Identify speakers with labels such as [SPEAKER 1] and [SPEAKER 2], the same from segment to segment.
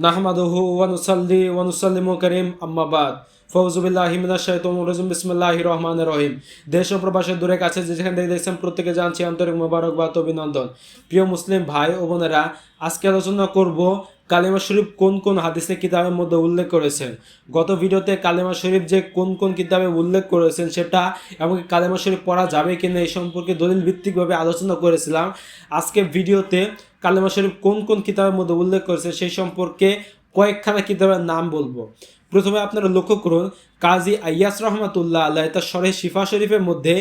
[SPEAKER 1] ನಹಮದುಹು ವನುಸಲ್ಲಿ ವನುಸಲ್ಲಿಮು ಕರೀಂ ಅಮ್ಮಬಾದ್ ফৌজুবিল্লাহ হিমিনাশ শাইতানির রাজিম বিসমিল্লাহির রহমানির রহিম দেশ ও দূরে কাছে যেখান থেকে দেখছেন, প্রত্যেকে জানছি অভিনন্দন। প্রিয় মুসলিম ভাই ও বোনেরা, আজকে আলোচনা কালিমা শরীফ কোন কোন কিতাবের মধ্যে উল্লেখ করেছেন। গত ভিডিওতে কালিমা শরীফ যে কোন কোন কিতাবে উল্লেখ করেছেন সেটা এমনকি কালিমা শরীফ পড়া যাবে কিনা এই সম্পর্কে দলিল ভিত্তিকভাবে আলোচনা করেছিলাম। আজকে ভিডিওতে কালিমা শরীফ কোন কোন কিতাবের মধ্যে উল্লেখ করেছে সেই সম্পর্কে কয়েকখানা কিতাবের নাম বলব। প্রথমে আপনারা লক্ষ্য করুন, কাজী আইয়াস রহমাতুল্লাহ আল্লাহ তার শরহে শিফা শরীফের মধ্যে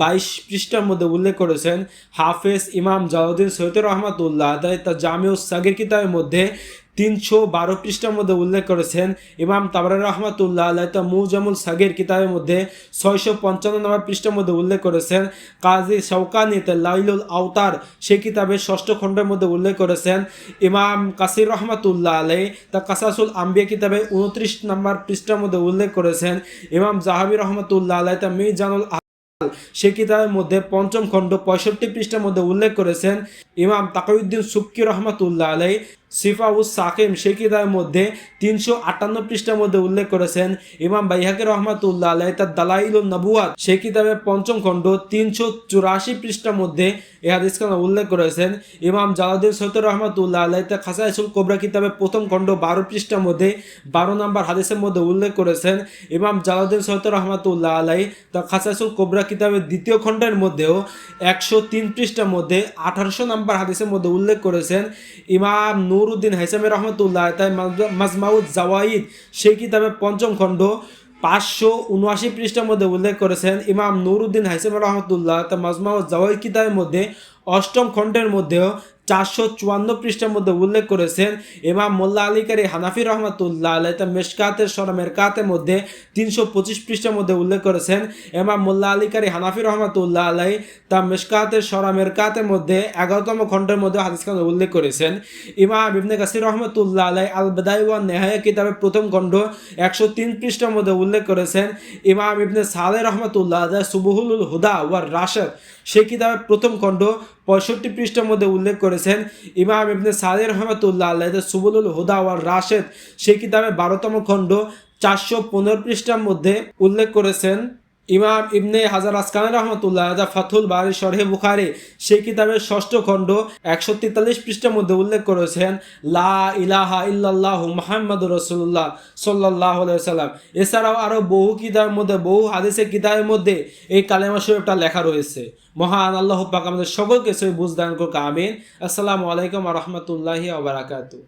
[SPEAKER 1] বাইশ পৃষ্ঠার মধ্যে উল্লেখ করেছেন, হাফেজ ইমাম জালাউদ্দিন সৈয়দ রহমাতুল্লাহ আদায় তার জামিউ সাগির কিতাবের মধ্যে তিনশো বারো পৃষ্ঠার মধ্যে উল্লেখ করেছেন ইমাম তাবরার রহমাতুল্লাহ আল্লাহ তা মুজামুল সাগের কিতাবের মধ্যে ছয়শো পঞ্চান্ন নম্বর পৃষ্ঠার মধ্যে উল্লেখ করেছেন। কাজী শৌকানি তে লাইলুল আওতার সেই কিতাবের ষষ্ঠ খণ্ডের মধ্যে উল্লেখ করেছেন। ইমাম কাসির রহমাতুল্লাহ আলাই তা কাসাসুল আম্বিয়া কিতাবে উনত্রিশ নম্বর পৃষ্ঠার মধ্যে উল্লেখ করেছেন। ইমাম জাহাবি রহমাতুল্লাহ আলাই তা মিজানুল সে কিতাবের মধ্যে পঞ্চম খণ্ড পঁয়ষট্টি পৃষ্ঠার মধ্যে উল্লেখ করেছেন। ইমাম তাকাউদ্দিন সুক্কি রহমাতুল্লাহ আলাই সিফাউস সাকিম সে কিতাবের মধ্যে তিনশো আটান্ন পৃষ্ঠার মধ্যে উল্লেখ করেছেন। ইমাম বাইহাকে রহমাতুল্লাহ আলাই তার দালাইল নবুয়াত সে কিতাবের পঞ্চম খণ্ড তিনশো চুরাশি পৃষ্ঠার মধ্যে এ হাদিসখান উল্লেখ করেছেন। ইমাম জালাউদ্দিন সৈয়দ রহমাতুল্লাহ আলাই তার খাসাইসুল কোবরা কিতাবের প্রথম খণ্ড বারো পৃষ্ঠার মধ্যে বারো নম্বর হাদিসের মধ্যে উল্লেখ করেছেন। ইমাম জালাউদ্দিন সৈয়দ রহমাতুল্লাহ আলাই তার খাসাইসুল কোবরা কিতাবের দ্বিতীয় খণ্ডের মধ্যেও একশো তিন পৃষ্ঠার মধ্যে আঠারোশো নম্বর হাদিসের মধ্যে উল্লেখ করেছেন। ইমাম নুরুদ্দিন হাইসামি রহমতুল্লাহ, তাই মাজমাউদ জাওয়াইদ, সেই কিতাবের পঞ্চম খণ্ড পাঁচশো উনআশি পৃষ্ঠার মধ্যে উল্লেখ করেছেন। ইমাম নুরুদ্দিন হাইসামি রহমতুল্লাহ তা মাজমাউদ জাওয়াইদ কিতাবের মধ্যে অষ্টম খণ্ডের মধ্যেও চারশো চুয়ান্ন পৃষ্ঠার মধ্যে উল্লেখ করেছেন ইমাম মোল্লা আলীকারী হানাফি রহমতুল্লাহ আলাই তা মেশকাতের সরা মেরকাতের মধ্যে তিনশো পঁচিশ পৃষ্ঠার মধ্যে উল্লেখ করেছেন ইমাম মোল্লা আলীকারী হানাফি রহমতুল্লাহ আলাই তা মেশকাতের সরা মেরকাতের মধ্যে এগারোতম খণ্ডের মধ্যে হাদিস খান উল্লেখ করেছেন ইমাম ইবনে কাসির রহমতুল্লাহ আলাই আল বেদাই ওয়ান নেহায়া কিতাবের প্রথম খণ্ড একশো তিন পৃষ্ঠার মধ্যে উল্লেখ করেছেন ইমাম ইবনে সালে রহমতুল্লাহ আলাই সুবহুল হুদা ওয়ার রাশেদ। সেই কিতাবের প্রথম খণ্ড পঁয়ষট্টি পৃষ্ঠার মধ্যে উল্লেখ করেছেন, ইমাম ইবনে সাদের রহমতুল্লাহ আল্লাহ সুবুল হুদা ওয়ার রাশেদ, সেই কিতাবে বারোতম খণ্ড চারশো পনেরো পৃষ্ঠার মধ্যে উল্লেখ করেছেন ইমাম ইবনে হাজার আসকান রহমতুল্লাহ যা ফাথুল বারি শরহে বুখারি, সেই কিতাবের ষষ্ঠ খণ্ড একশো তেতাল্লিশ পৃষ্ঠার মধ্যে উল্লেখ করেছেন, লা ইলাহা ইল্লাল্লাহ মোহাম্মদ রসুল্লাহ সাল্লাহ সাল্লাম এছাড়াও আরও বহু কিতাবের মধ্যে, বহু হাদিসের কিতাবের মধ্যে এই কালেমা শরীফটা লেখা রয়েছে। মহান আল্লাহ পাক আমাদের সকলকে সই বুঝদান করুক, আমিন। আসসালামু আলাইকুম রহমতুল্লাহি আবরাকাতু